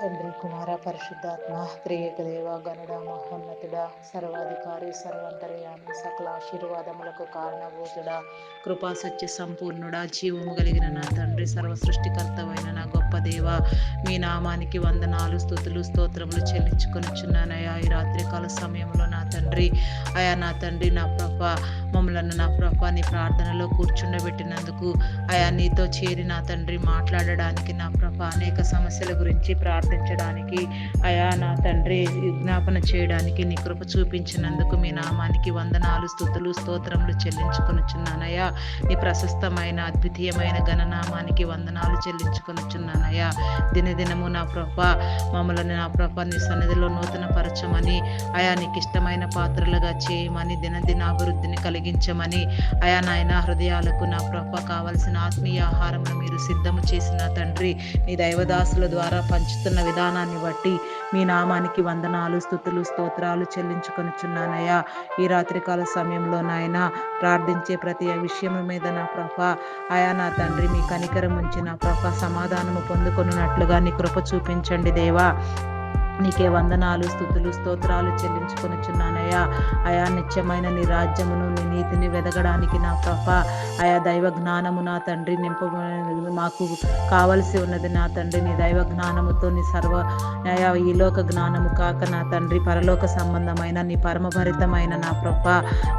తండ్రి కుమార పరిశుద్ధాత్మ త్రియేక దేవ గనుడ మహోన్నతుడ సర్వాధికారి సర్వంతర్యామి సకల ఆశీర్వాదములకు కారణభూతుడ కృపా సత్య సంపూర్ణుడ జీవము కలిగిన నా తండ్రి సర్వ సృష్టికర్తమైన నా గొప్ప దేవ మీ నామానికి వందనాలు స్థుతులు స్తోత్రములు చెల్లించుకొనిచున్నానయ్యా. ఈ రాత్రికాల సమయంలో నా తండ్రి అయా నా తండ్రి నా ప్రభ మమ్మలను నా ప్రభా నీ ప్రార్థనలో కూర్చుండబెట్టినందుకు అయా నీతో చేరి నా తండ్రి మాట్లాడడానికి నా ప్రభ అనేక సమస్యల గురించి ప్రార్థించడానికి అయా నా తండ్రి విజ్ఞాపన చేయడానికి నీ కృప చూపించినందుకు మీ నామానికి వందనాలు స్థుతులు స్తోత్రములు చెల్లించుకొనుచున్నానయ్యా. నీ ప్రశస్తమైన అద్వితీయమైన గణనామానికి వందనాలు చెల్లించుకొనుచున్నానయ్యా. దినదినము నా ప్రభా మమ్మల్ని నా ప్రభా నీ సన్నిధిలో నూతన పరచమని ఆయా నీకు ఇష్టమైన పాత్రలుగా చేయమని దినదిన అభివృద్ధిని కలిగించమని. అయా నాయన హృదయాలకు నా ప్రభ కావలసిన ఆత్మీయ ఆహారమును మీరు సిద్ధము చేసిన తండ్రి నీ దైవదాసుల ద్వారా పంచుతున్న విధానాన్ని బట్టి మీ నామానికి వందనాలు స్థుతులు స్తోత్రాలు చెల్లించుకొనిచున్నానయ్యా. ఈ రాత్రికాల సమయంలో నాయన ప్రార్థించే ప్రతి విషయం మీద నా ప్రభ అయా నా తండ్రి మీ కనికరం ఉంచి నా ప్రభ సమాధానము పొందుకొనున్నట్లుగా నీ కృప చూపించండి దేవా. నీకే వందనాలు స్థుతులు స్తోత్రాలు చెల్లించుకొనిచున్నానయ్యా. అయా నిత్యమైన నీ రాజ్యమును నీ నీతిని వెదగడానికి నా ప్రభ ఆయా దైవ జ్ఞానము నా తండ్రి నింప మాకు కావలసి ఉన్నది నా తండ్రి. నీ దైవ జ్ఞానముతో నీ సర్వ అయా ఈ లోక జ్ఞానము కాక నా తండ్రి పరలోక సంబంధమైన నీ పరమభరితమైన నా ప్రభ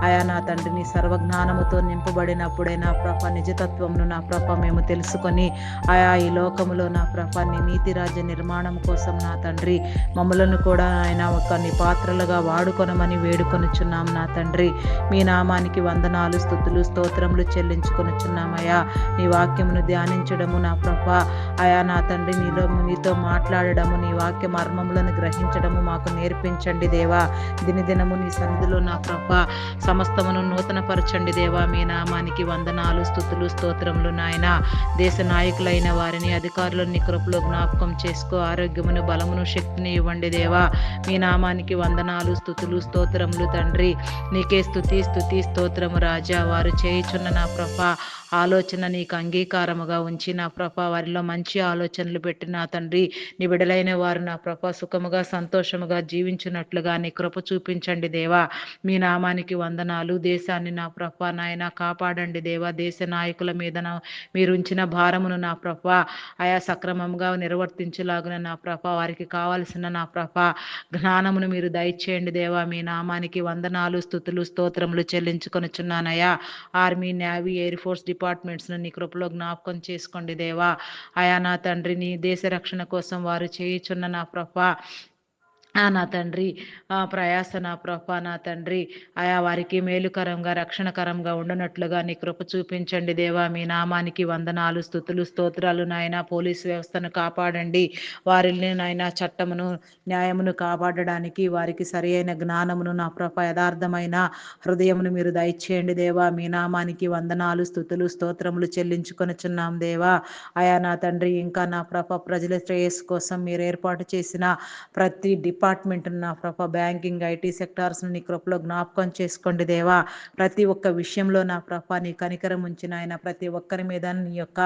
ఆయా నా తండ్రి నీ సర్వ జ్ఞానముతో నింపబడినప్పుడే నా ప్రభ నిజతత్వమును నా ప్రభ మేము తెలుసుకొని ఆయా ఈ లోకములో నా ప్రభ నీ నీతి రాజ్య నిర్మాణం కోసం నా తండ్రి మమ్మలను కూడా ఆయన ఒక నీ పాత్రలుగా వాడుకొనమని వేడుకొనుచున్నాం నా తండ్రి. మీ నామానికి వందనాలు స్థుతులు స్తోత్రములు చెల్లించుకొనుచున్నామయ్యా. నీ వాక్యమును ధ్యానించడము నా ప్రభ. అయా నా తండ్రి నీలో నీతో మాట్లాడడము నీ వాక్య మర్మములను గ్రహించడము మాకు నేర్పించండి దేవా. దినదినము నీ సన్నిధిలో నా ప్రభ. సమస్తమును నూతనపరచండి దేవా. మీ నామానికి వందనాలు స్థుతులు స్తోత్రములు నాయన. దేశ నాయకులైన వారిని అధికారులను నీ కృపలో జ్ఞాపకం చేసుకో. ఆరోగ్యమును బలమును శక్తిని ఇవ్వండి దేవా. మీ నామానికి వందనాలు స్థుతులు స్తోత్రములు తండ్రి. నీకే స్థుతి స్థుతి స్తోత్రము రాజా. వారు చేయుచున్న నా ప్రభా. ఆలోచన నీకు అంగీకారముగా ఉంచి నా ప్రభ వారిలో మంచి ఆలోచనలు పెట్టి నా తండ్రి నీ బిడలైన వారు నా ప్రభ సుఖముగా సంతోషముగా జీవించినట్లుగా నీ కృప చూపించండి దేవా. మీ నామానికి వందనాలు. దేశాన్ని నా ప్రభ నాయన కాపాడండి దేవా. దేశ నాయకుల మీద మీరు ఉంచిన భారమును నా ప్రభ ఆయా సక్రమంగా నిర్వర్తించలాగున నా ప్రభ వారికి కావలసిన నా ప్రభ జ్ఞానమును మీరు దయచేయండి దేవా. మీ నామానికి వందనాలు స్థుతులు స్తోత్రములు చెల్లించుకొనిచున్నానయ్యా. ఆర్మీ నేవీ ఎయిర్ ఫోర్స్ డిపార్ట్మెంట్స్ను నీ కృపలో జ్ఞాపకం చేసుకోండి దేవా. ఆయా నా తండ్రిని దేశ రక్షణ కోసం వారు చేయుచున్న నా ప్రభా నా తండ్రి ప్రయాస నా ప్రభ నా తండ్రి ఆయా వారికి మేలుకరంగా రక్షణకరంగా ఉండనట్లుగా నీ కృప చూపించండి దేవా. మీ నామానికి వందనాలు స్థుతులు స్తోత్రాలు నాయన. పోలీసు వ్యవస్థను కాపాడండి. వారిని నాయన చట్టమును న్యాయమును కాపాడడానికి వారికి సరియైన జ్ఞానమును నా ప్రభ యథార్థమైన హృదయమును మీరు దయచేయండి దేవా. మీ నామానికి వందనాలు స్థుతులు స్తోత్రములు చెల్లించుకొనిచున్నాం దేవా. ఆయా నా తండ్రి ఇంకా నా ప్రభ ప్రజల శ్రేయస్సు కోసం మీరు ఏర్పాటు చేసిన ప్రతి డిపార్ట్మెంట్ నా ప్రభ బ్యాంకింగ్ ఐటీ సెక్టార్స్ను నీ కృపలో జ్ఞాపకం చేసుకోండి దేవా. ప్రతి ఒక్క విషయంలో నా ప్రభ నీ కనికరం ఉంచిన ఆయన ప్రతి ఒక్కరి మీద నీ యొక్క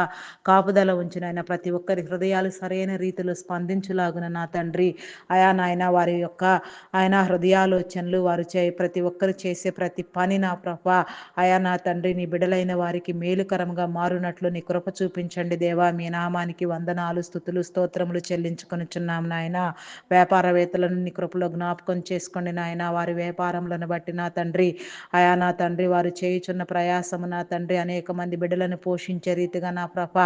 కాపుదల ఉంచిన ఆయన ప్రతి ఒక్కరి హృదయాలు సరైన రీతిలో స్పందించులాగున నా తండ్రి. అయా నాయన వారి యొక్క ఆయన హృదయాలోచనలు వారు చే ప్రతి ఒక్కరు చేసే ప్రతి పని నా ప్రభ. అయా నా తండ్రి నీ బిడలైన వారికి మేలుకరంగా మారునట్లు నీ కృప చూపించండి దేవా. మీ నామానికి వందనాలు స్థుతులు స్తోత్రములు చెల్లించుకొనిచున్నాం నాయన. వ్యాపారవేత్తలు బిడ్డలను నీ కృపలో జ్ఞాపకం చేసుకోండి నాయన. వారి వ్యాపారములను బట్టి నా తండ్రి అయా నా తండ్రి వారు చేయుచున్న ప్రయాసము నా తండ్రి. అనేక మంది బిడ్డలను పోషించే రీతిగా నా ప్రభ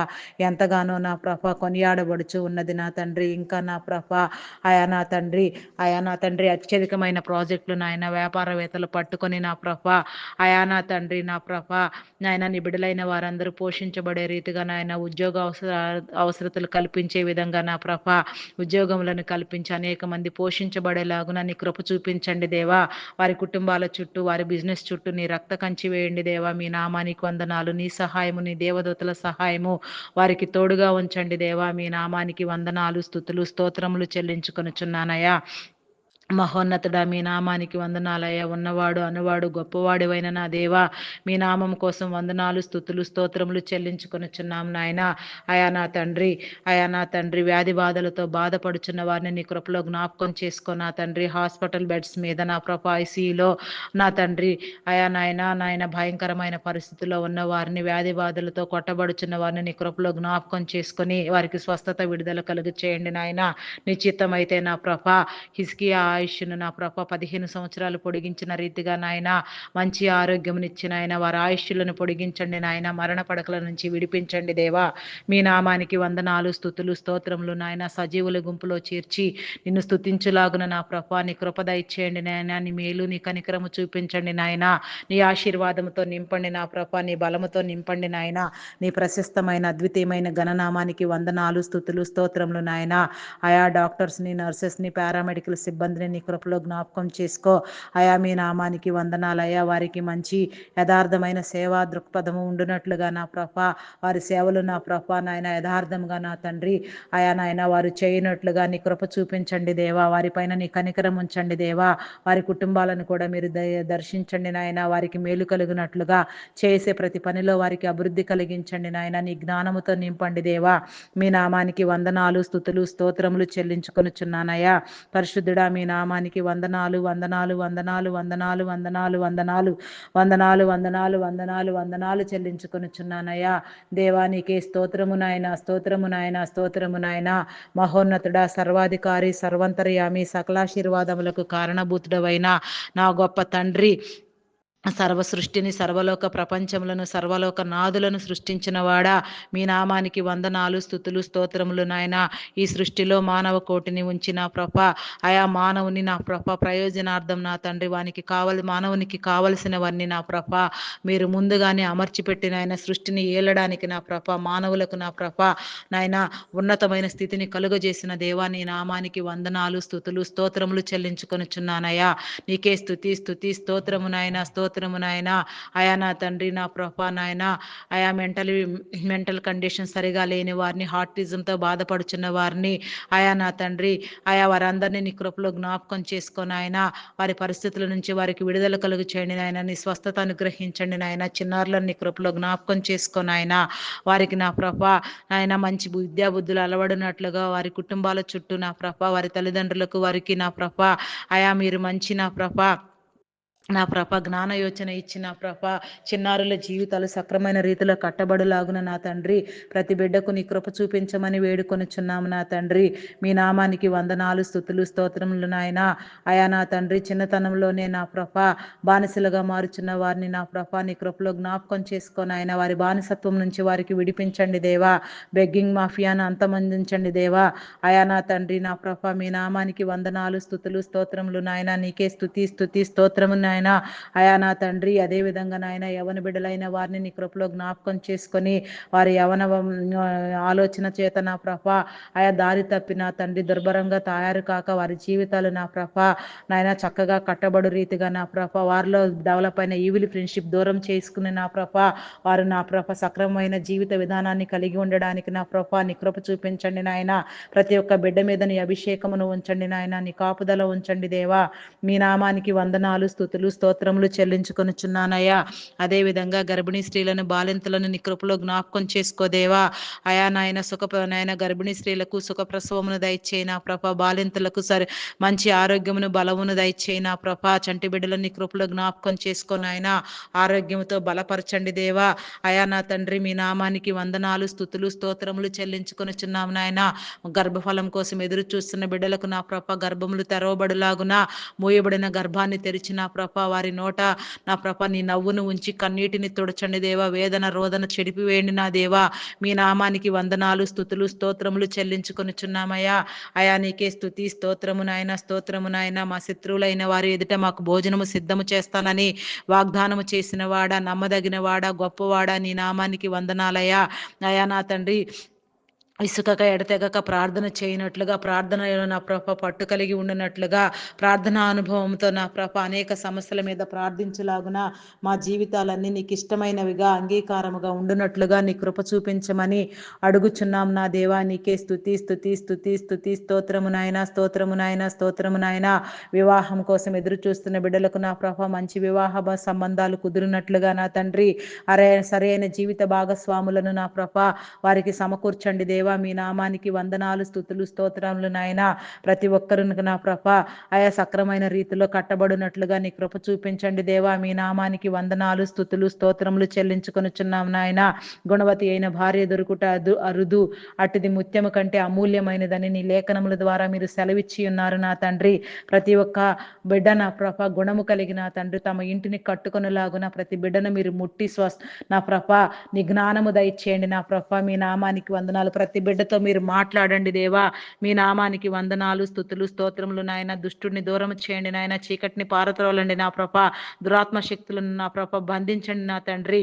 ఎంతగానో నా ప్రభ కొనియాడబడుచు ఉన్నది నా తండ్రి. ఇంకా నా ప్రభ అయా నా తండ్రి అయా నా తండ్రి అత్యధికమైన ప్రాజెక్టులు నాయన వ్యాపారవేత్తలు పట్టుకొని నా ప్రభ అయా నా తండ్రి నా ప్రభ నాయన నీ బిడ్డలైన వారందరూ పోషించబడే రీతిగా నాయన ఉద్యోగ అవసర అవసరతలు కల్పించే విధంగా నా ప్రభ ఉద్యోగములను కల్పించి అనేక మంది పోషి పోషించబడేలాగున నీ కృప చూపించండి దేవా. వారి కుటుంబాల చుట్టూ వారి బిజినెస్ చుట్టూ నీ రక్త కంచి వేయండి దేవా. మీ నామానికి వందనాలు నీ సహాయము నీ దేవదూతల సహాయము వారికి తోడుగా ఉంచండి దేవా. మీ నామానికి వందనాలు స్థుతులు స్తోత్రములు చెల్లించుకొనుచున్నానయ్యా. మహోన్నతుడా మీ నామానికి వందనాలయ్యా. ఉన్నవాడు అనువాడు గొప్పవాడివైన నా దేవా. మీ నామం కోసం వందనాలు స్థుతులు స్తోత్రములు చెల్లించుకొనిచున్నాం నాయన. అయా నా తండ్రి అయా నా తండ్రి వ్యాధి బాధలతో బాధపడుచున్న వారిని నీ కృపలో జ్ఞాపకం చేసుకో నా తండ్రి. హాస్పిటల్ బెడ్స్ మీద నా ప్రభా ఐసీలో నా తండ్రి. అయా నాయన నాయన భయంకరమైన పరిస్థితుల్లో ఉన్న వారిని వ్యాధి బాధలతో కొట్టబడుచున్న వారిని నీ కృపలో జ్ఞాపకం చేసుకొని వారికి స్వస్థత విడుదల కలుగు చేయండి నాయన. నిశ్చితమైతే నా ప్రభా హిస్కియా ఆయుష్ను నా ప్రభ పదిహేను సంవత్సరాలు పొడిగించిన రీతిగా నాయన మంచి ఆరోగ్యమునిచ్చిన ఆయన వారి ఆయుష్యులను పొడిగించండి నాయన మరణ పడకల నుంచి విడిపించండి దేవా. మీ నామానికి వందనాలు స్థుతులు స్తోత్రములు నాయన సజీవుల గుంపులో చేర్చి నిన్ను స్థుతించులాగున నా ప్రభ నీ కృపద ఇచ్చేయండి నాయన నీ మేలు నీ కనికరము చూపించండి నాయన. నీ ఆశీర్వాదంతో నింపండి నా ప్రభ నీ బలముతో నింపండి నాయన. నీ ప్రశస్తమైన అద్వితీయమైన గణనామానికి వందనాలు స్థుతులు స్తోత్రములు నాయన. ఆయా డాక్టర్స్ని నర్సెస్ని పారామెడికల్ సిబ్బందిని నీ కృపలో జ్ఞాపకం చేసుకో. అయా మీ నామానికి వందనాలయ్యా వారికి మంచి యథార్థమైన సేవా దృక్పథము ఉండునట్లుగా నా ప్రభ. వారి సేవలు నా ప్రభ నాయన యథార్థంగా నా తండ్రి. అయా నాయన వారు చేయనట్లుగా నీ కృప చూపించండి దేవా. వారిపైన నీ కనికరం ఉంచండి దేవా. వారి కుటుంబాలను కూడా మీరు దర్శించండి నాయన. వారికి మేలు కలిగినట్లుగా చేసే ప్రతి పనిలో వారికి అభివృద్ధి కలిగించండి నాయన. నీ జ్ఞానముతో నింపండి దేవా. మీ నామానికి వందనాలు స్థుతులు స్తోత్రములు చెల్లించుకొనుచున్నానయ్యా పరిశుద్ధుడా మీ నామానికి వందనాలు వందనాలు వందనాలు వందనాలు వందనాలు వందనాలు వందనాలు వందనాలు వందనాలు వందనాలు చెల్లించుకొనుచున్నానయ్యా. దేవానికి స్తోత్రము నాయన స్తోత్రము నాయన స్తోత్రము నాయన. మహోన్నతుడా సర్వాధికారి సర్వంతర్యామి సకలాశీర్వాదములకు కారణభూతుడవైన నా గొప్ప తండ్రి సర్వ సృష్టిని సర్వలోక ప్రపంచములను సర్వలోక నాదులను సృష్టించిన వాడా. మీ నామానికి వందనాలు స్థుతులు స్తోత్రములు నాయన. ఈ సృష్టిలో మానవ కోటిని ఉంచిన ప్రభ. ఆయా మానవుని నా ప్రభ. ప్రయోజనార్థం నా తండ్రి వానికి కావలి మానవునికి కావలసినవన్నీ నా ప్రభ. మీరు ముందుగానే అమర్చిపెట్టిన ఆయన సృష్టిని ఏలడానికి నా ప్రభ. మానవులకు నా ప్రభ. నాయన ఉన్నతమైన స్థితిని కలుగజేసిన దేవా నీ నామానికి వందనాలు స్థుతులు స్తోత్రములు చెల్లించుకొనుచున్నానయ్యా. నీకే స్థుతి స్థుతి స్తోత్రము నాయన. స్తోత్ర స్తోత్రము నాయన. ఆయా నా తండ్రి నా ప్రభా నాయన. ఆయా మెంటల్ మెంటల్ కండిషన్ సరిగా లేని వారిని హార్టిజంతో బాధపడుచున్న వారిని ఆయా నా తండ్రి. ఆయా వారందరినీ నీ కృపలో జ్ఞాపకం చేసుకొని ఆయన వారి పరిస్థితుల నుంచి వారికి విడుదల కలుగు చేయండి నాయన. నీ స్వస్థత అనుగ్రహించండి నాయన. చిన్నారులను నీ కృపలో జ్ఞాపకం చేసుకొని ఆయన వారికి నా ప్రభా నాయన మంచి విద్యా బుద్ధులు అలవడినట్లుగా వారి కుటుంబాల చుట్టూ నా ప్రభా వారి తల్లిదండ్రులకు వారికి నా ప్రభా. ఆయా మీరు మంచి నా ప్రభా. నా ప్రభ జ్ఞాన యోచన ఇచ్చిన ప్రభ చిన్నారుల జీవితాలు సక్రమైన రీతిలో కట్టబడులాగున నా తండ్రి. ప్రతి బిడ్డకు నీ కృప చూపించమని వేడుకొనుచున్నాము నా తండ్రి. మీ నామానికి వందనాలు స్థుతులు స్తోత్రములు నాయన. అయా నా తండ్రి చిన్నతనంలోనే నా ప్రభ బానిసలుగా మారుచున్న వారిని నా ప్రభ నీ కృపలో జ్ఞాపకం చేసుకొని ఆయన వారి బానిసత్వం నుంచి వారికి విడిపించండి దేవా. బెగ్గింగ్ మాఫియాను అంతమందించండి దేవా. అయా నా తండ్రి నా ప్రభ మీ నామానికి వందనాలు స్థుతులు స్తోత్రములు నాయన. నీకే స్థుతి స్థుతి స్తోత్రము నాయన. నాయన అయా నా తండ్రి అదే విధంగా నాయన యవన బిడ్డలైన వారిని నీ కృపలో జ్ఞాపకం చేసుకొని వారి యవన ఆలోచన చేత నా ప్రభ ఆయా దారి తప్పి నా తండ్రి దుర్భరంగా తయారు కాక వారి జీవితాలు నా ప్రభ నాయన చక్కగా కట్టబడు రీతిగా నా ప్రభ వారిలో డెవలప్ అయిన ఈవిలి ఫ్రెండ్షిప్ దూరం చేసుకుని నా ప్రభ వారు నా ప్రభ సక్రమమైన జీవిత విధానాన్ని కలిగి ఉండడానికి నా ప్రభ నీ కృప చూపించండి నాయన. ప్రతి ఒక్క బిడ్డ మీద నీ అభిషేకమును ఉంచండి నాయన నీ కాపుదల ఉంచండి దేవా. మీ నామానికి వందనాలు స్థుతులు స్తోత్రములు చెల్లించుకొనుచున్నానయ్యా. అదేవిధంగా గర్భిణీ స్త్రీలను బాలింతలను నికృపలో జ్ఞాపకం చేసుకోదేవా అయా నాయన సుఖ నాయన గర్భిణీ స్త్రీలకు సుఖ ప్రసవమును నా ప్రభ. బాలింతలకు సరి మంచి ఆరోగ్యమును బలమును నా ప్రభ. చంటి బిడ్డలను నికృపలో జ్ఞాపకం చేసుకొని ఆయన ఆరోగ్యముతో బలపరచండి దేవా. అయా నా తండ్రి మీ నామానికి వందనాలు స్థుతులు స్తోత్రములు చెల్లించుకొనుచున్నాము నాయన. గర్భఫలం కోసం ఎదురు చూస్తున్న బిడ్డలకు నా ప్రభ గర్భములు తెరవబడులాగున. మూయబడిన గర్భాన్ని తెరిచిన ప్రభ వారి నోట నా ప్రభ నీ నవ్వును ఉంచి కన్నీటిని తుడచండి దేవా వేదన రోదన చెడిపివేయండి నా దేవా. మీ నామానికి వందనాలు స్థుతులు స్తోత్రములు చెల్లించుకొనిచున్నామయ్యా. అయా నీకే స్థుతి స్తోత్రము నాయన స్తోత్రము నాయన. మా శత్రువులైన వారి ఎదుట మాకు భోజనము సిద్ధము చేస్తానని వాగ్దానము చేసిన వాడా నమ్మదగిన వాడా గొప్పవాడా. నీ నామానికి వందనాలయ్యా. అయా నా తండ్రి ఇసుకక ఎడతెగక ప్రార్థన చేయనట్లుగా ప్రార్థనలో నా ప్రభ పట్టు కలిగి ఉండినట్లుగా ప్రార్థనా అనుభవంతో నా ప్రభ అనేక సమస్యల మీద ప్రార్థించలాగున మా జీవితాలన్నీ నీకు ఇష్టమైనవిగా అంగీకారముగా ఉండునట్లుగా నీ కృప చూపించమని అడుగుచున్నాం నా దేవా నీకే స్థుతి స్థుతి స్థుతి స్థుతి స్తోత్రము నాయన స్తోత్రము నాయన స్తోత్రము నాయన. వివాహం కోసం ఎదురు చూస్తున్న బిడ్డలకు నా ప్రభ మంచి వివాహ సంబంధాలు కుదిరినట్లుగా నా తండ్రి. అరే సరైన జీవిత భాగస్వాములను నా ప్రభ వారికి సమకూర్చండి దేవా. దేవా మీ నామానికి వందనాలు స్థుతులు స్తోత్రములు నాయన. ప్రతి ఒక్కరు నా ప్రభ ఆయా సక్రమైన రీతిలో కట్టబడినట్లుగా నీ కృప చూపించండి దేవా. మీ నామానికి వందనాలు స్థుతులు స్తోత్రములు చెల్లించుకొనుచున్నాం నాయన. గుణవతి అయిన భార్య దొరుకుట అరుదు అటుది ముత్యము కంటే అమూల్యమైనదని నీ లేఖనముల ద్వారా మీరు సెలవిచ్చి ఉన్నారు నా తండ్రి. ప్రతి ఒక్క బిడ్డ నా ప్రభ గుణము కలిగిన తండ్రి. తమ ఇంటిని కట్టుకొనిలాగున ప్రతి బిడ్డను మీరు ముట్టి స్వస్ నా ప్రభ నీ జ్ఞానము దయచేయండి నా ప్రభ. మీ నామానికి వందనాలు. ప్రతి ప్రతి బిడ్డతో మీరు మాట్లాడండి దేవా. మీ నామానికి వందనాలు స్థుతులు స్తోత్రములు నాయన. దుష్టుడిని దూరం చేయండి నాయన. చీకటిని పారత్రోలండి నా ప్రభ. దురాత్మ శక్తులను నా ప్రభ. బంధించండి నా తండ్రి.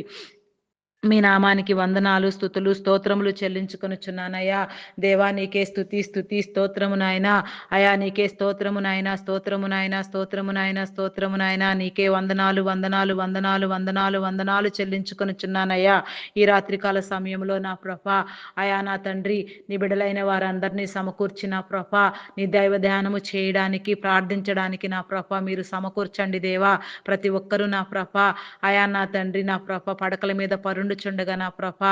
మీ నామానికి వందనాలు స్థుతులు స్తోత్రములు చెల్లించుకొనుచున్నానయ్యా. దేవా నీకే స్థుతి స్థుతి స్తోత్రము నాయన. అయా నీకే స్తోత్రము నాయన స్తోత్రము నాయన స్తోత్రము నాయన స్తోత్రము నాయన. నీకే వందనాలు వందనాలు వందనాలు వందనాలు వందనాలు చెల్లించుకొనుచున్నానయ్యా. ఈ రాత్రికాల సమయంలో నా ప్రభ అయా నా తండ్రి నీ బిడలైన వారందరినీ సమకూర్చిన ప్రభ నీ దైవ ధ్యానము చేయడానికి ప్రార్థించడానికి నా ప్రభ మీరు సమకూర్చండి దేవా. ప్రతి ఒక్కరూ నా ప్రభ అయా నా తండ్రి నా ప్రభ పడకల మీద పరుండు ఉండుచుండగా నా ప్రభ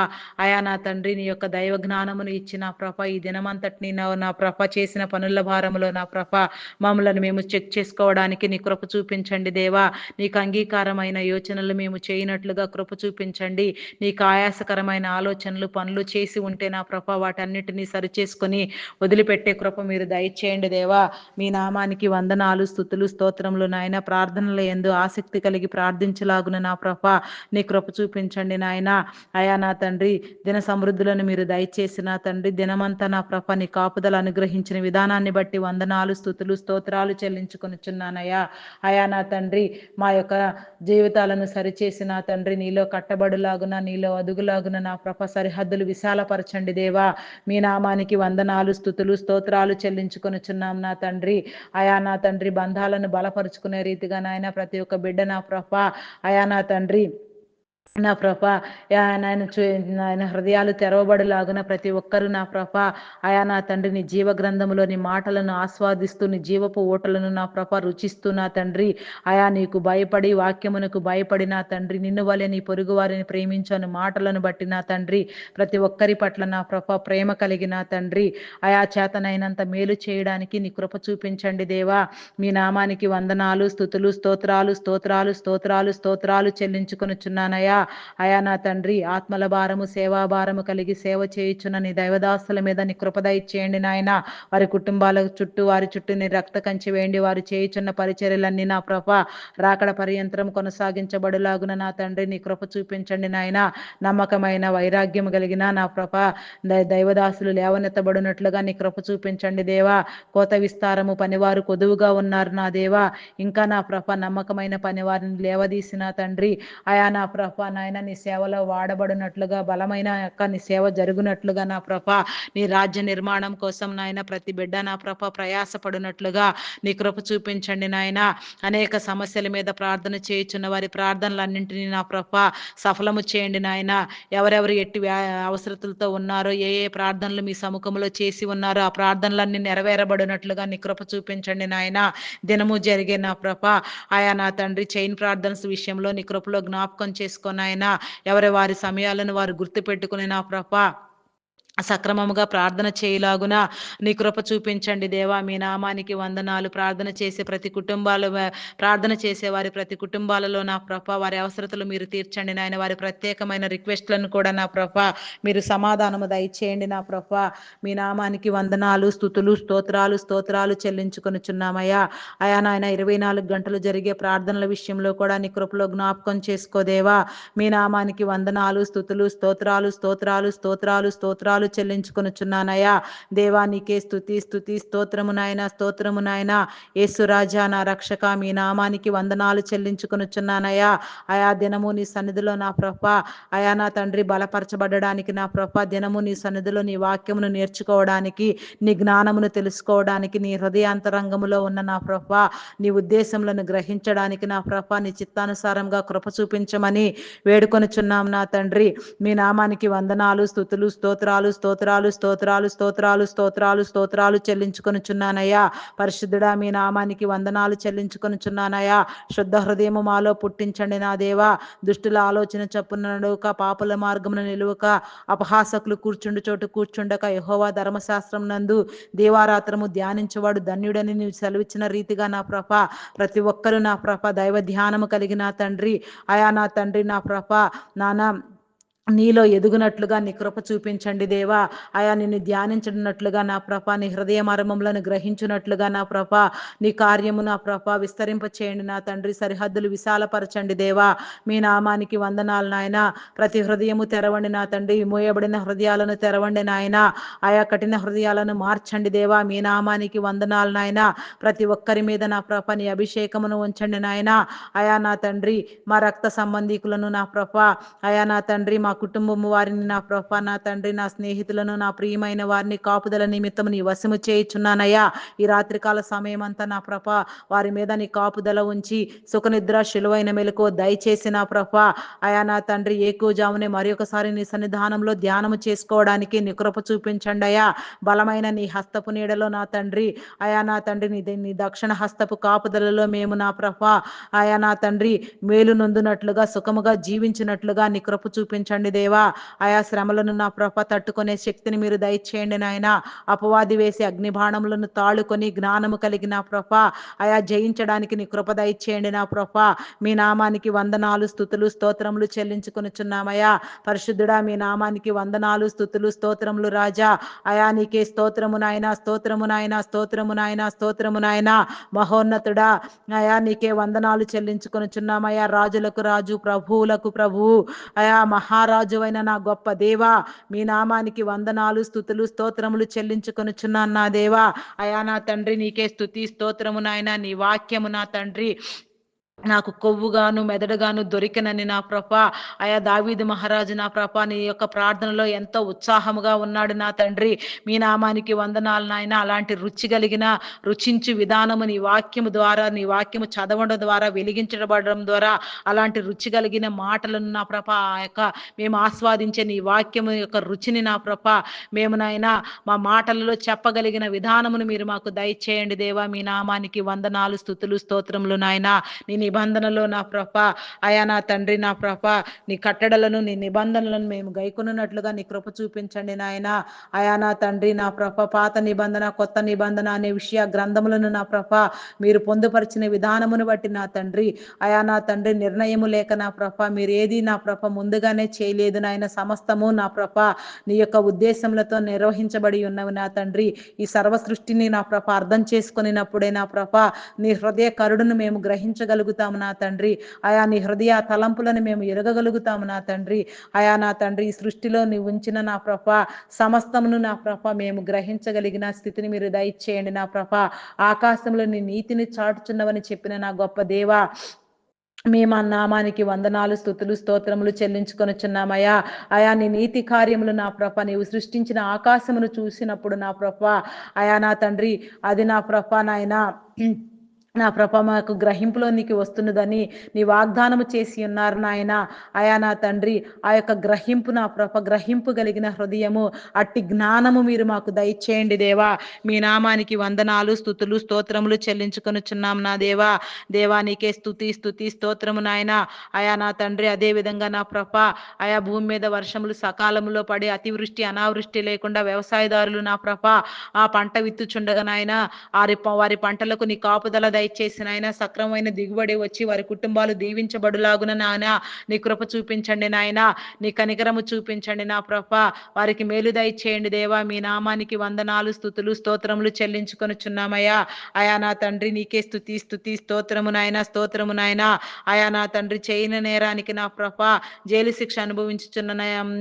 అయా నా తండ్రి నీ యొక్క దైవ జ్ఞానమును ఇచ్చిన ప్రభ ఈ దినమంతటిని నా ప్రభ చేసిన పనుల భారములో నా ప్రభ మమ్మలను మేము చెక్ చేసుకోవడానికి నీ కృప చూపించండి దేవా. నీకు అంగీకారమైన యోచనలు మేము చేయనట్లుగా కృప చూపించండి. నీకు ఆయాసకరమైన ఆలోచనలు పనులు చేసి ఉంటే నా ప్రభ వాటన్నిటినీ సరిచేసుకొని వదిలిపెట్టే కృప మీరు దయచేయండి దేవా. మీ నామానికి వందనాలు స్థుతులు స్తోత్రములు నాయన. ప్రార్థనలు ఎందు ఆసక్తి కలిగి ప్రార్థించలాగున నా ప్రభ నీ కృప చూపించండి నాయన. అయా నా తండ్రి దిన సమృద్ధులను మీరు దయచేసి నా తండ్రి దినమంతా నా ప్రభ నీ కాపుదలు అనుగ్రహించిన విధానాన్ని బట్టి వందనాలు స్థుతులు స్తోత్రాలు చెల్లించుకొనిచున్నానయ్యా. అయా నా తండ్రి మా యొక్క జీవితాలను సరిచేసి నా తండ్రి నీలో కట్టబడులాగున నీలో అదుగులాగున నా ప్రభ సరిహద్దులు విశాలపరచండి దేవా. మీ నామానికి వందనాలు స్థుతులు స్తోత్రాలు చెల్లించుకొనిచున్నాం నా తండ్రి. అయా నా తండ్రి బంధాలను బలపరుచుకునే రీతిగా నాయన ప్రతి ఒక్క బిడ్డ నా ప్రభ. అయా నా తండ్రి నా ప్రభ నాయన నాయన హృదయాలు తెరవబడిలాగున ప్రతి ఒక్కరూ నా ప్రభ ఆయా నా తండ్రి నీ జీవ గ్రంథంలోని మాటలను ఆస్వాదిస్తూ నీ జీవపు ఓటలను నా ప్రభ రుచిస్తూ నా తండ్రి. ఆయా నీకు భయపడి వాక్యమునకు భయపడి నా తండ్రి నిన్ను వలె నీ పొరుగు వారిని ప్రేమించని మాటలను బట్టి నా తండ్రి. ప్రతి ఒక్కరి పట్ల నా ప్రభ ప్రేమ కలిగి నా తండ్రి. ఆయా చేతనైనంత మేలు చేయడానికి నీ కృప చూపించండి దేవా. మీ నామానికి వందనాలు స్థుతులు స్తోత్రాలు స్తోత్రాలు స్తోత్రాలు స్తోత్రాలు చెల్లించుకొనిచున్నానయా. అయా నా తండ్రి ఆత్మల భారము సేవా భారము కలిగి సేవ చేయుచున్న నీ మీద నీ కృపద ఇచ్చేయండి నాయన. వారి కుటుంబాల చుట్టూ వారి చుట్టూ నీ రక్త కంచి వేయండి. వారు చేయుచున్న పరిచర్యలన్నీ నా ప్రభ రాకడ పర్యంతరం కొనసాగించబడులాగున నా తండ్రి నీ కృప చూపించండి నాయన. నమ్మకమైన వైరాగ్యం కలిగిన నా ప్రభ దైవదాసులు లేవనెత్తబడినట్లుగా నీ కృప చూపించండి దేవా. కోత విస్తారము పనివారు కొదువుగా ఉన్నారు నా దేవా. ఇంకా నా ప్రభ నమ్మకమైన పనివారిని లేవదీసిన తండ్రి అయా నా ప్రభ నాయన నీ సేవలో వాడబడినట్లుగా బలమైన యొక్క నీ సేవ జరుగునట్లుగా నా ప్రభ నీ రాజ్య నిర్మాణం కోసం నాయన ప్రతి బిడ్డ నా ప్రభ ప్రయాసపడినట్లుగా నీ కృప చూపించండి నాయన. అనేక సమస్యల మీద ప్రార్థన చేయుచున్న వారి ప్రార్థనలన్నింటినీ నా ప్రభ సఫలము చేయండి నాయన. ఎవరెవరు ఎట్టి అవసరతలతో ఉన్నారో ఏ ఏ ప్రార్థనలు మీ సముఖంలో చేసి ఉన్నారో ఆ ప్రార్థనలన్నీ నెరవేరబడినట్లుగా నీ కృప చూపించండి నాయన. దినము జరిగే నా ప్రభ ఆయా నా తండ్రి చైన్ ప్రార్థనస్ విషయంలో నీ కృపలో జ్ఞాపకం చేసుకొని ఆయన ఎవరి వారి సమయాలను వారు గుర్తుపెట్టుకుని నా ప్రభా? సక్రమముగా ప్రార్థన చేయలాగున నీ కృప చూపించండి దేవా. మీ నామానికి వందనాలు. ప్రార్థన చేసే ప్రతి కుటుంబాలు ప్రార్థన చేసే వారి ప్రతి కుటుంబాలలో నా ప్రభ వారి అవసరతలు మీరు తీర్చండి నాయన. వారి ప్రత్యేకమైన రిక్వెస్ట్లను కూడా నా ప్రభ మీరు సమాధానము దయచేయండి నా ప్రభ. మీ నామానికి వందనాలు స్థుతులు స్తోత్రాలు స్తోత్రాలు చెల్లించుకొనుచున్నామయ్యా. అయా నాయన ఇరవై నాలుగు గంటలు జరిగే ప్రార్థనల విషయంలో కూడా నీ కృపలో జ్ఞాపకం చేసుకోదేవా మీ నామానికి వందనాలు స్థుతులు స్తోత్రాలు స్తోత్రాలు స్తోత్రాలు స్తోత్రాలు వందనాలు చెల్లించుకొనుచున్నానయ్యా. దేవా నీకే స్థుతి స్థుతి స్తోత్రము నాయన స్తోత్రము నాయన. యేసురాజా నా రక్షక మీ నామానికి వందనాలు చెల్లించుకొనుచున్నానయ్యా. అయా దినము నీ సన్నిధిలో నా ప్రభ. అయా నా తండ్రి బలపరచబడడానికి నా ప్రభ. దినము నీ సన్నిధిలో నీ వాక్యమును నేర్చుకోవడానికి నీ జ్ఞానమును తెలుసుకోవడానికి నీ హృదయాంతరంగములో ఉన్న నా ప్రభ. నీ ఉద్దేశములను గ్రహించడానికి నా ప్రభ. నీ చిత్తానుసారంగా కృప చూపించమని వేడుకొనుచున్నాం నా తండ్రి. మీ నామానికి వందనాలు స్థుతులు స్తోత్రాలు స్తోత్రాలు స్తోత్రాలు స్తోత్రాలు స్తోత్రాలు స్తోత్రాలు చెల్లించుకొనుచున్నానయ్యా. పరిశుద్ధుడా మీ నామానికి వందనాలు చెల్లించుకొనుచున్నానయ్యా. శుద్ధ హృదయము మాలో పుట్టించండి నా దేవా. దుష్టుల ఆలోచన చప్పున నడువక పాపుల మార్గమున నిలువక అపహాసకులు కూర్చుండు చోటు కూర్చుండక యహోవా ధర్మశాస్త్రం నందు దేవారాత్రము ధ్యానించేవాడు ధన్యుడని నీవు సెలవిచ్చిన రీతిగా నా ప్రభ. ప్రతి ఒక్కరూ నా ప్రభ. దైవ ధ్యానము కలిగిన తండ్రి. అయా నా తండ్రి నా ప్రభ. నానా నీలో ఎదుగునట్లుగా నీ కృప చూపించండి దేవా. ఆయా నిన్ను ధ్యానించినట్లుగా నా ప్రభ నీ హృదయ మర్మములను గ్రహించినట్లుగా నా ప్రభ. నీ కార్యము నా ప్రభ విస్తరింప చేయండి నా తండ్రి. సరిహద్దులు విశాలపరచండి దేవా. మీ నామానికి వందనాలు నాయన. ప్రతి హృదయము తెరవండి నా తండ్రి. మూయబడిన హృదయాలను తెరవండి నాయన. ఆయా కఠిన హృదయాలను మార్చండి దేవా. మీ నామానికి వందనాలు నాయన. ప్రతి ఒక్కరి మీద నా ప్రభ నీ అభిషేకమును ఉంచండి నాయన. ఆయా నా తండ్రి మా రక్త సంబంధికులను నా ప్రభ. ఆయా నా తండ్రి మా కుటుంబము వారిని నా ప్రభా నా తండ్రి నా స్నేహితులను నా ప్రియమైన వారిని కాపుదల నిమిత్తం నీ వశము చేయుచున్నానయ్యా. ఈ రాత్రికాల సమయం అంతా నా ప్రభ వారి మీద నీ కాపుదల ఉంచి సుఖనిద్ర శిలువైన మెలకు దయచేసి నా ప్రభ. అయా నా తండ్రి ఏకోజామునే మరి ఒకసారి నీ సన్నిధానంలో ధ్యానము చేసుకోవడానికి నీ కృప చూపించండి అయ్యా. బలమైన నీ హస్తపు నీడలో నా తండ్రి అయా నా తండ్రి నీ నీ దక్షిణ హస్తపు కాపుదలలో మేము నా ప్రభ. అయా నా తండ్రి మేలు నొందునట్లుగా సుఖముగా జీవించినట్లుగా నీ కృప చూపించండి దేవా. ఆయా శ్రమలను నా ప్రభ తట్టుకునే శక్తిని మీరు దయచేయండి నాయన. అపవాది వేసి అగ్ని బాణములను తాళుకొని జ్ఞానము కలిగిన ప్రభ ఆయా జయించడానికి నీ కృప దయచేయండి నా ప్రభ. మీ నామానికి వందనాలు స్థుతులు స్తోత్రములు చెల్లించుకొనుచున్నామయ్యా. పరిశుద్ధుడా మీ నామానికి వందనాలు స్థుతులు స్తోత్రములు రాజా. అయా నీకే స్తోత్రము నాయన స్తోత్రము నాయన స్తోత్రము నాయన స్తోత్రము నాయన. మహోన్నతుడా అయా నీకే వందనాలు చెల్లించుకొనుచున్నామయ్యా. రాజులకు రాజు ప్రభువులకు ప్రభువు అయా మహారాజు అయిన నా గొప్ప దేవా మీ నామానికి వందనాలు స్థుతులు స్తోత్రములు చెల్లించుకొనుచున్నాను నా దేవా. అయా నా తండ్రి నీకే స్థుతి స్తోత్రము నాయన నీ వాక్యము నా తండ్రి. నాకు కొవ్వుగాను మెదడుగాను దొరికినని నా ప్రభ. ఆయా దావీదు మహారాజు నా ప్రప నీ యొక్క ప్రార్థనలో ఎంతో ఉత్సాహముగా ఉన్నాడు నా తండ్రి. మీ నామానికి వందనాలు నాయన. అలాంటి రుచి కలిగిన రుచించు విధానము నీ వాక్యము ద్వారా నీ వాక్యము చదవడం ద్వారా వెలిగించబడడం ద్వారా అలాంటి రుచి కలిగిన మాటలను నా ప్రప ఆ యొక్క మేము ఆస్వాదించే నీ వాక్యము యొక్క రుచిని నా ప్రప మేము నాయన మా మాటలలో చెప్పగలిగిన విధానమును మీరు మాకు దయచేయండి దేవా. మీ నామానికి వందనాలు స్థుతులు స్తోత్రములు నాయన. నేను నిబంధనలో నా ప్రభ అయా నా తండ్రి నా ప్రభ నీ కట్టడలను నీ నిబంధనలను మేము గైకొనున్నట్లుగా నీ కృప చూపించండి నాయన. అయా నా తండ్రి నా ప్రభ పాత నిబంధన కొత్త నిబంధన అనే విషయ గ్రంథములను నా ప్రభ మీరు పొందుపరిచిన విధానమును బట్టి నా తండ్రి. అయా నా తండ్రి నిర్ణయము లేక నా ప్రభ మీరు ఏది నా ప్రభ ముందుగానే చేయలేదు నాయన. సమస్తము నా ప్రభ నీ యొక్క ఉద్దేశములతో నిర్వహించబడి ఉన్నవి నా తండ్రి. ఈ సర్వ సృష్టిని నా ప్రభ అర్థం చేసుకునినప్పుడే నా ప్రభ నీ హృదయ కరుడును మేము గ్రహించగలుగుతాం. ఎరగగలుగుతాము నా తండ్రి. ఆయా నీ హృదయ తలంపులను మేము ఎరగగలుగుతాము నా తండ్రి. ఆయా నా తండ్రి ఈ సృష్టిలో నీ ఉంచిన నా ప్రభ సమస్తమును నా ప్రభ మేము గ్రహించగలిగిన స్థితిని మీరు దయచేయండి నా ప్రభ. ఆకాశంలో నీ నీతిని చాటుచున్నవని చెప్పిన నా గొప్ప దేవా మీ మా నామానికి వందనాలు స్థుతులు స్తోత్రములు చెల్లించుకొనుచున్నామయ్యా. అయా నీ నీతి కార్యములు నా ప్రభ నీవు సృష్టించిన ఆకాశమును చూసినప్పుడు నా ప్రభ. అయా నా తండ్రి అది నా ప్రభ నాయన. నా ప్రభ మాకు గ్రహింపులోనికి వస్తున్నదని నీ వాగ్దానము చేసి ఉన్నారు నాయన. ఆయా నా తండ్రి ఆ యొక్క గ్రహింపు నా ప్రభ గ్రహింపు కలిగిన హృదయము అట్టి జ్ఞానము మీరు మాకు దయచేయండి దేవా. మీ నామానికి వందనాలు స్థుతులు స్తోత్రములు చెల్లించుకొనుచున్నాం నా దేవా. దేవా నీకే స్థుతి స్థుతి స్తోత్రము నాయన. అయా నా తండ్రి అదే విధంగా నా ప్రభ ఆయా భూమి మీద వర్షములు సకాలంలో పడి అతివృష్టి అనావృష్టి లేకుండా వ్యవసాయదారులు నా ప్రభ ఆ పంట విత్తుచుండగా నాయన వారి వారి పంటలకు నీ కాపుదల దయచేసిన ఆయన సక్రమమైన దిగుబడి వచ్చి వారి కుటుంబాలు దీవించబడులాగున నాయన. నీ కృప చూపించండి నాయన. నీ కనికరము చూపించండి నా ప్రభ. వారికి మేలు దయచేయండి దేవా. మీ నామానికి వందనాలు స్థుతులు స్తోత్రములు చెల్లించుకొనుచున్నామయ్యా. అయా నా తండ్రి నీకే స్థుతి స్థుతి స్తోత్రము నాయన స్తోత్రము నాయన. అయా నా తండ్రి చేయని నేరానికి నా ప్రభ. జైలు శిక్ష అనుభవించుచున్న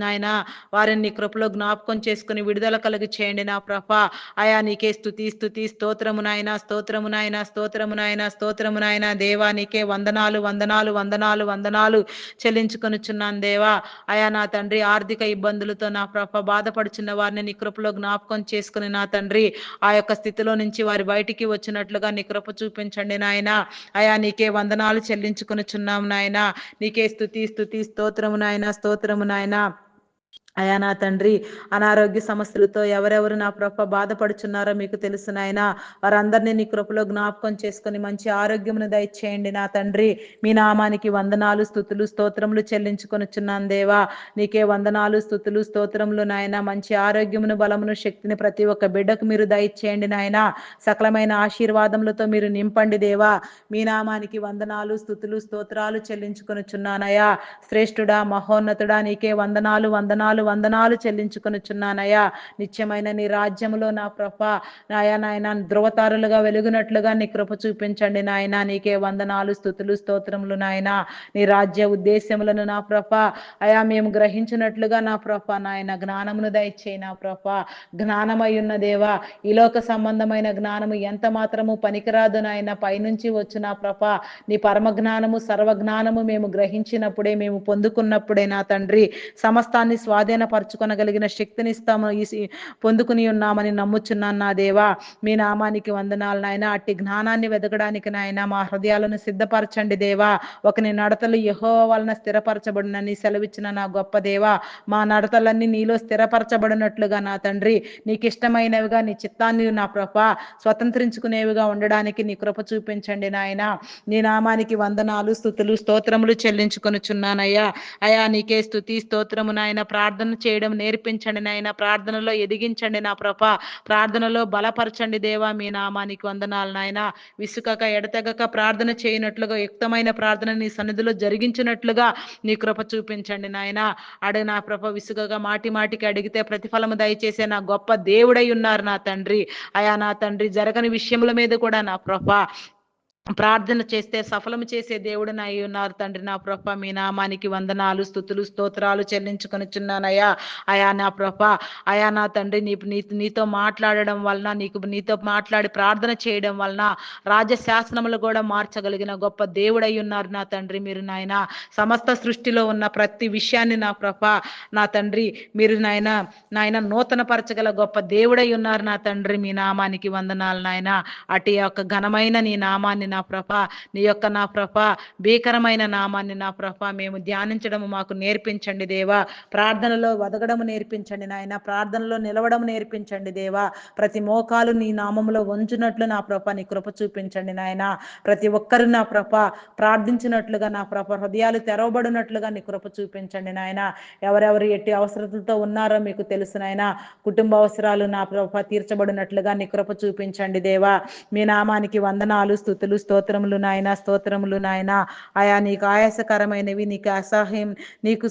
నాయన. వారిని నీ కృపలో జ్ఞాపకం చేసుకుని విడుదల కలిగి చేయండి నా ప్రభ. అయా నీకే స్థుతి స్థుతి స్తోత్రము నాయన స్తోత్రము నాయన స్తోత్రము నాయన స్తోత్రమునాయన దేవా నీకే వందనాలు వందనాలు వందనాలు వందనాలు చెల్లించుకొనుచున్నాను దేవా. అయా నా తండ్రి ఆర్థిక ఇబ్బందులతో నా ప్రభ బాధపడుచున్న వారిని నీ కృపలో జ్ఞాపకం చేసుకుని నా తండ్రి ఆ యొక్క స్థితిలో నుంచి వారి బయటికి వచ్చినట్లుగా నీ కృప చూపించండి నాయన. అయా నీకే వందనాలు చెల్లించుకునిచున్నాం నాయన. నీకే స్థుతి స్థుతి స్తోత్రము నాయన స్తోత్రము నాయన అయా నా తండ్రి అనారోగ్య సమస్యలతో ఎవరెవరు నా ప్రభ బాధపడుచున్నారో మీకు తెలుసు నాయన. వారందరినీ నీ కృపలో జ్ఞాపకం చేసుకుని మంచి ఆరోగ్యమును దయచేయండి నా తండ్రి. మీ నామానికి వందనాలు స్థుతులు స్తోత్రములు చెల్లించుకొనుచున్నాను దేవా. నీకే వందనాలు స్థుతులు స్తోత్రములు నాయన. మంచి ఆరోగ్యమును బలమును శక్తిని ప్రతి ఒక్క బిడ్డకు మీరు దయచేయండి నాయన. సకలమైన ఆశీర్వాదములతో మీరు నింపండి దేవా. మీ నామానికి వందనాలు స్థుతులు స్తోత్రాలు చెల్లించుకొనుచున్నానయా శ్రేష్ఠుడా మహోన్నతుడా నీకే వందనాలు వందనాలు వందనాలు చెల్లించుకొనుచున్నానయ్యా నిత్యమైన నీ రాజ్యములో నా ప్రభ. నాయా నాయన ధృవతారులుగా వెలుగునట్లుగా నీ కృప చూపించండి నాయన. నీకే వందనాలు స్థుతులు స్తోత్రములు నాయన. నీ రాజ్య ఉద్దేశములను నా ప్రభ. అయా మేము గ్రహించినట్లుగా నా ప్రభ. నాయన జ్ఞానమును దయచేయి నా ప్రభ. జ్ఞానమై ఉన్న దేవా ఈ లోక సంబంధమైన జ్ఞానము ఎంత మాత్రము పనికిరాదు నాయన. పైనుంచి వచ్చిన ప్రభ నీ పరమ జ్ఞానము సర్వజ్ఞానము మేము గ్రహించినప్పుడే మేము పొందుకున్నప్పుడే నా తండ్రి. సమస్తాన్ని స్వాధీన స్వాధీనపరచుకొనగలిగిన శక్తిని ఇస్తాము పొందుకుని ఉన్నామని నమ్ముచున్నాను నా దేవా. మీ నామానికి వందనాలు నాయన. అట్టి జ్ఞానాన్ని వెతకడానికి నాయన మా హృదయాలను సిద్ధపరచండి దేవా. ఒకని నడతలు యహో వలన స్థిరపరచబడినని సెలవిచ్చిన నా గొప్ప దేవా. మా నడతలన్నీ నీలో స్థిరపరచబడినట్లుగా నా తండ్రి. నీకు ఇష్టమైనవిగా నీ చిత్తాన్ని నా ప్రభ స్వతంత్రించుకునేవిగా ఉండడానికి నీ కృప చూపించండి నాయన. నీ నామానికి వందనాలు స్థుతులు స్తోత్రములు చెల్లించుకొనుచున్నానయ్యా. అయా నీకే స్థుతి స్తోత్రము నాయన. ప్రార్థన చేయడం నేర్పించండి నాయన. ప్రార్థనలో ఎదిగించండి నా ప్రభ. ప్రార్థనలో బలపరచండి దేవా మీ నామానికి వందనాలు నాయన. విసుకక ఎడతెగక ప్రార్థన చేయనట్లుగా యుక్తమైన ప్రార్థన నీ సన్నిధిలో జరిగించినట్లుగా నీ కృప చూపించండి నాయన. అడ నా ప్రభ విసుకగా మాటి మాటికి అడిగితే ప్రతిఫలము దయచేసే నా గొప్ప దేవుడై ఉన్నారు నా తండ్రి. అయా నా తండ్రి జరగని విషయముల మీద కూడా నా ప్రభ ప్రార్థన చేస్తే సఫలము చేసే దేవుడు నా ఉన్నారు. తండ్రి నా ప్రభ మీ నామానికి వందనాలు స్థుతులు స్తోత్రాలు చెల్లించుకొనిచున్నానయ్యా. అయా నా ప్రభ అయా నా తండ్రి నీ నీ నీతో మాట్లాడడం వలన నీకు నీతో మాట్లాడి ప్రార్థన చేయడం వలన రాజశాసనములు కూడా మార్చగలిగిన గొప్ప దేవుడై ఉన్నారు నా తండ్రి. మీరు నాయన సమస్త సృష్టిలో ఉన్న ప్రతి విషయాన్ని నా ప్రభ నా తండ్రి మీరు నాయన నాయన నూతన పరచగల గొప్ప దేవుడై ఉన్నారు నా తండ్రి. మీ నామానికి వందనాలు నాయన. అటు యొక్క ఘనమైన నీ నామాన్ని నా ప్రభ నీ యొక్క నా ప్రభ భీకరమైన నామాన్ని నా ప్రభ మేము ధ్యానించడము మాకు నేర్పించండి దేవా. ప్రార్థనలో వదగడము నేర్పించండి నాయన. ప్రార్థనలో నిలవడం నేర్పించండి దేవా. ప్రతి మోకాలు నీ నామములో వంచునట్లు నా ప్రభ నీ కృప చూపించండి నాయన. ప్రతి ఒక్కరు నా ప్రభ ప్రార్థించినట్లుగా నా ప్రభ హృదయాలు తెరవబడినట్లుగా నీ కృప చూపించండి నాయన. ఎవరెవరు ఎట్టి అవసరతలతో ఉన్నారో మీకు తెలుసు నాయన. కుటుంబ అవసరాలు నా ప్రభ తీర్చబడినట్లుగా నీ కృప చూపించండి దేవా. మీ నామానికి వందనాలు స్థుతులు స్తోత్రములు నాయన స్తోత్రములు నాయన. ఆయా నీకు ఆయాసకరమైనవి నీకు అసహ్యం నీకు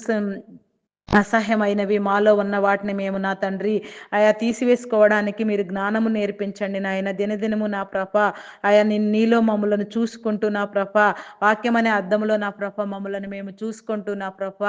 అసహ్యమైనవి. మాలో ఉన్న వాటిని మేము నా తండ్రి. ఆయా తీసివేసుకోవడానికి మీరు జ్ఞానము నేర్పించండి నాయన. దినదినము నా ప్రభ. ఆయా నీలో మమ్మలను చూసుకుంటూ నా ప్రభ. అనే అర్థములో నా ప్రభ మమ్మలను మేము చూసుకుంటూ నా ప్రభ.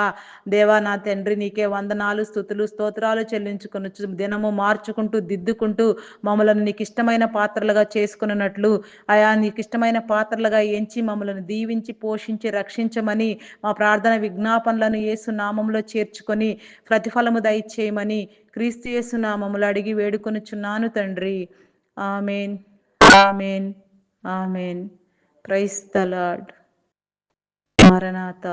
దేవా నా తండ్రి నీకే వందనాలు స్థుతులు స్తోత్రాలు చెల్లించుకుని. దినము మార్చుకుంటూ దిద్దుకుంటూ మమ్మలను నీకు ఇష్టమైన పాత్రలుగా చేసుకున్నట్లు ఆయా నీకు ఇష్టమైన పాత్రలుగా ఎంచి మమ్మలను దీవించి పోషించి రక్షించమని మా ప్రార్థన విజ్ఞాపనలను ఏసు నామంలో చేర్చు చేసుకొని ప్రతిఫలము దయచేయమని క్రీస్తు యేసునామములు అడిగి వేడుకొనుచున్నాను తండ్రి. ఆమెన్. ఆమెన్. ఆమెన్. క్రైస్తలాడ్ మరణాత.